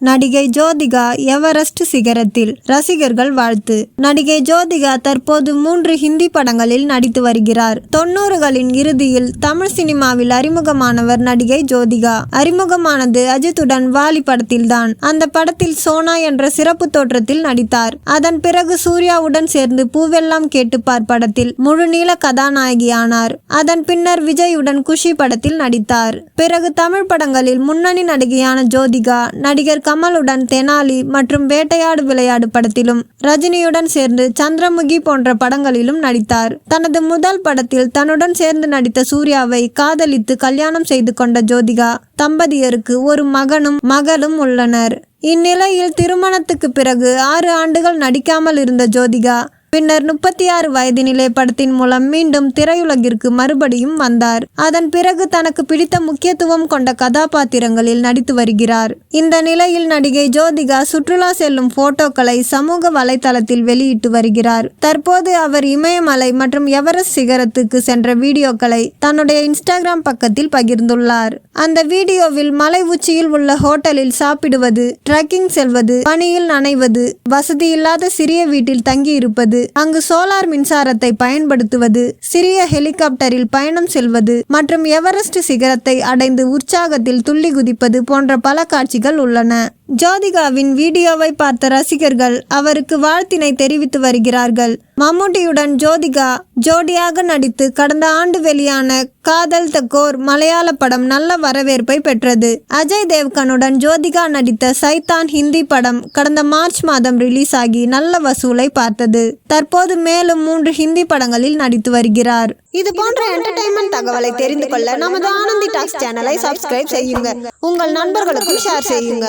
நடிகை ஜோதிகா எவரெஸ்ட் சிகரத்தில் ரசிகர்கள் வாழ்த்து. நடிகை ஜோதிகா தற்போது மூன்று ஹிந்தி படங்களில் நடித்து வருகிறார். தொண்ணூறுகளின் இறுதியில் தமிழ் சினிமாவில் அறிமுகமானவர் நடிகை ஜோதிகா. அறிமுகமானது அஜித்துடன் வாலி படத்தில்தான். அந்த படத்தில் சோனா என்ற சிறப்பு தோற்றத்தில் நடித்தார். அதன் பிறகு சூர்யாவுடன் சேர்ந்து பூவெல்லாம் கேட்டுப்பார் படத்தில் முழுநீள கதாநாயகியானார். அதன் பின்னர் விஜயுடன் குஷி படத்தில் நடித்தார். பிறகு தமிழ் படங்களில் முன்னணி நடிகையான ஜோதிகா நடிகர் கமலுடன் தெனாலி மற்றும் வேட்டையாடு விளையாடு படத்திலும் ரஜினியுடன் சேர்ந்து சந்திரமுகி போன்ற படங்களிலும் நடித்தார். தனது முதல் படத்தில் தன்னுடன் சேர்ந்து நடித்த சூர்யாவை காதலித்து கல்யாணம் செய்து கொண்ட ஜோதிகா தம்பதியருக்கு ஒரு மகனும் மகளும் உள்ளனர். இந்நிலையில் திருமணத்துக்கு பிறகு ஆறு ஆண்டுகள் நடிக்காமல் இருந்த ஜோதிகா பின்னர் முப்பத்தி ஆறு வயதினிலே படத்தின் மூலம் மீண்டும் திரையுலகிற்கு மறுபடியும் வந்தார். அதன் பிறகு தனக்கு பிடித்த முக்கியத்துவம் கொண்ட கதாபாத்திரங்களில் நடித்து வருகிறார். இந்த நிலையில் நடிகை ஜோதிகா சுற்றுலா செல்லும் போட்டோக்களை சமூக வலைதளத்தில் வெளியிட்டு வருகிறார். தற்போது அவர் இமயமலை மற்றும் எவரெஸ்ட் சிகரத்துக்கு சென்ற வீடியோக்களை தன்னுடைய இன்ஸ்டாகிராம் பக்கத்தில் பகிர்ந்துள்ளார். அந்த வீடியோவில் மலை உச்சியில் உள்ள ஹோட்டலில் சாப்பிடுவது ட்ரெக்கிங் செல்வது பணியில் நனைவது வசதி இல்லாத சிறிய வீட்டில் தங்கி அங்கு சோலார் மின்சாரத்தை பயன்படுத்துவது சிறிய ஹெலிகாப்டரில் பயணம் செல்வது மற்றும் எவரெஸ்ட் சிகரத்தை அடைந்து உற்சாகத்தில் துள்ளி குதிப்பது போன்ற பல காட்சிகள் உள்ளன. ஜோதிகாவின் வீடியோவை பார்த்த ரசிகர்கள் அவருக்கு வாழ்த்தினை தெரிவித்து வருகிறார்கள். மம்முட்டியுடன் ஜோதிகா ஜோடியாக நடித்து கடந்த ஆண்டு வெளியான காதல் தக்கோர் மலையாள படம் நல்ல வரவேற்பை பெற்றது. அஜய் தேவ்கனுடன் ஜோதிகா நடித்த சைத்தான் ஹிந்தி படம் கடந்த மார்ச் மாதம் ரிலீஸ் ஆகி நல்ல வசூலை பார்த்தது. தற்போது மேலும் மூன்று ஹிந்தி படங்களில் நடித்து வருகிறார். இது போன்ற என்டர்டைன்மெண்ட் தகவலை தெரிந்து கொள்ள நமது ஆனந்தி டாக்ஸ் சேனலை சப்ஸ்கிரைப் செய்யுங்க. உங்கள் நண்பர்களுக்கும் ஷேர் செய்யுங்க.